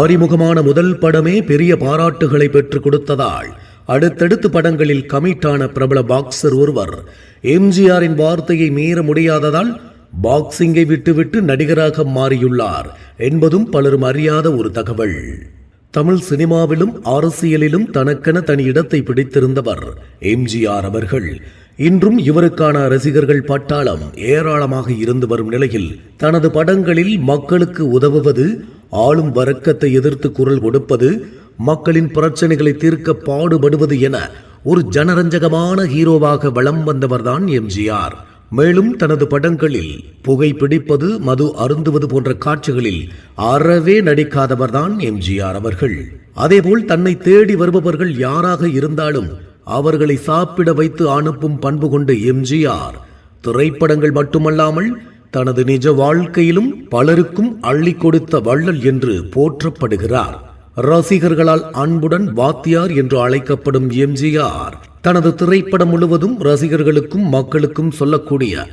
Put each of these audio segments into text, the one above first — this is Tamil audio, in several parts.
அறிமுகமான முதல் படமே பெரிய பாராட்டுகளை பெற்றுக் கொடுத்ததால் அடுத்தடுத்து படங்களில் கமிட்டான பிரபல பாக்ஸர் ஒருவர் எம்ஜிஆரின் வார்த்தையை மீற முடியாததால் பாக்ஸிங்கை விட்டுவிட்டு நடிகராக மாறியுள்ளார் என்பதும் பலரும் அறியாத ஒரு தகவல். தமிழ் சினிமாவிலும் அரசியலிலும் தனக்கென தனி இடத்தை பிடித்திருந்தவர் எம்ஜிஆர் அவர்கள். இன்றும் இவருக்கான ரசிகர்கள் பட்டாளம் ஏராளமாக இருந்து வரும் நிலையில் தனது படங்களில் மக்களுக்கு உதவுவது ஆளும் வர்க்கத்தை எதிர்த்து குரல் கொடுப்பது மக்களின் பிரச்சனைகளை தீர்க்க பாடுபடுவது என ஒரு ஜனரஞ்சகமான ஹீரோவாக வலம் வந்தவர்தான் எம்ஜிஆர். மேலும் தனது படங்களில் புகை பிடிப்பது மது அருந்துவது போன்ற காட்சிகளில் அறவே நடிக்காதவர்தான் எம்ஜிஆர் அவர்கள். அதேபோல் தன்னை தேடி வருபவர்கள் யாராக இருந்தாலும் அவர்களை சாப்பிட வைத்து அனுப்பும் பண்பு கொண்ட எம்ஜிஆர். திரைப்படங்கள் மட்டுமல்லாமல் தனது நிஜ வாழ்க்கையிலும் பலருக்கும் அள்ளி கொடுத்த வள்ளல் என்று போற்றப்படுகிறார். ரசிகர்களால் அன்புடன் வாத்தியார் என்று அழைக்கப்படும் எம்ஜிஆர் தனது திரைப்படம் முழுவதும் ரசிகர்களுக்கும் மக்களுக்கும் சொல்லக்கூடிய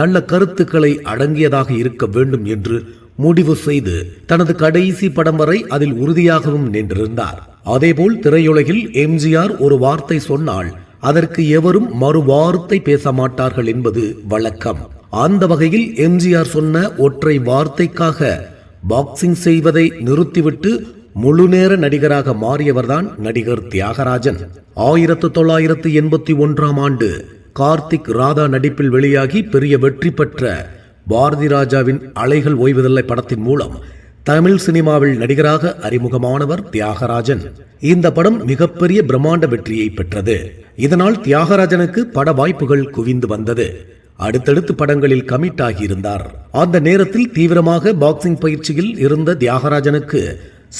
நல்ல கருத்துக்களை அடங்கியதாக இருக்க வேண்டும் என்று முடிவு செய்து தனது கடைசி படம் வரை அதில் உறுதியாகவும் நின்றிருந்தார். அதேபோல் திரையுலகில் எம்ஜிஆர் ஒரு வார்த்தை சொன்னால் அதற்கு எவரும் மறு வார்த்தை பேச மாட்டார்கள் என்பது வழக்கம். அந்த வகையில் எம்ஜிஆர் சொன்ன ஒற்றை வார்த்தைக்காக பாக்ஸிங் செய்வதை நிறுத்திவிட்டு முழுநேர நடிகராக மாறியவர்தான் நடிகர் தியாகராஜன். ஆயிரத்து தொள்ளாயிரத்து எண்பத்தி ஒன்றாம் ஆண்டு கார்த்திக் ராதா நடிப்பில் வெளியாகி பெரிய வெற்றி பெற்ற பாரதி ராஜாவின் அலைகள் ஓய்வதில்லை படத்தின் மூலம் தமிழ் சினிமாவில் நடிகராக அறிமுகமானவர் தியாகராஜன். இந்த படம் மிகப்பெரிய பிரம்மாண்ட வெற்றியை பெற்றது. இதனால் தியாகராஜனுக்கு பட வாய்ப்புகள் குவிந்து வந்தது. அடுத்தடுத்து படங்களில் கமிட் ஆகியிருந்தார் அந்த நேரத்தில் தீவிரமாக பாக்ஸிங் பயிற்சியில் இருந்த தியாகராஜனுக்கு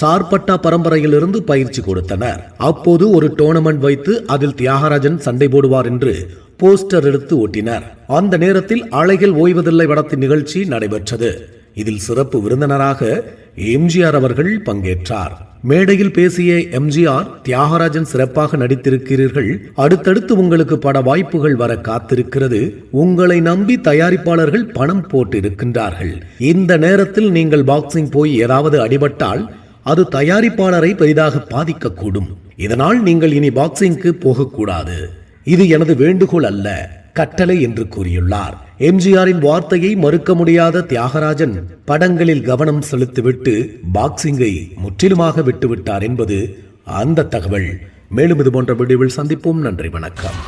சார்பட்டா பரம்பரையிலிருந்து பயிற்சி கொடுத்தனர். அப்போது ஒரு டோர்னமெண்ட் வைத்து அதில் தியாகராஜன் சண்டை போடுவார் என்று போஸ்டர் எடுத்து ஒட்டினர். அந்த நேரத்தில் அலைகள் ஓய்வதில்லை படத்தின் நிகழ்ச்சி நடைபெற்றது. இதில் சிறப்பு விருந்தினராக எம்ஜிஆர் அவர்கள் பங்கேற்றார். மேடையில் பேசிய எம்ஜிஆர் தியாகராஜன் சிறப்பாக நடித்திருக்கிறீர்கள் அடுத்தடுத்து உங்களுக்கு பட வாய்ப்புகள் வர காத்திருக்கிறது உங்களை நம்பி தயாரிப்பாளர்கள் பணம் போட்டு இருக்கின்றார்கள் இந்த நேரத்தில் நீங்கள் பாக்ஸிங் போய் ஏதாவது அடிபட்டால் அது தயாரிப்பாளரை பெரிதாக பாதிக்கக்கூடும். இதனால் நீங்கள் இனி பாக்ஸிங்க்கு போகக்கூடாது. இது எனது வேண்டுகோள் அல்ல. கட்டளை என்று கூறியுள்ளார். எம்ஜிஆரின் வார்த்தையை மறுக்க முடியாத தியாகராஜன் படங்களில் கவனம் செலுத்திவிட்டு பாக்ஸிங்கை முற்றிலுமாக விட்டுவிட்டார் என்பது அந்த தகவல். மேலும் இது போன்ற வீடியோவில் சந்திப்போம். நன்றி வணக்கம்.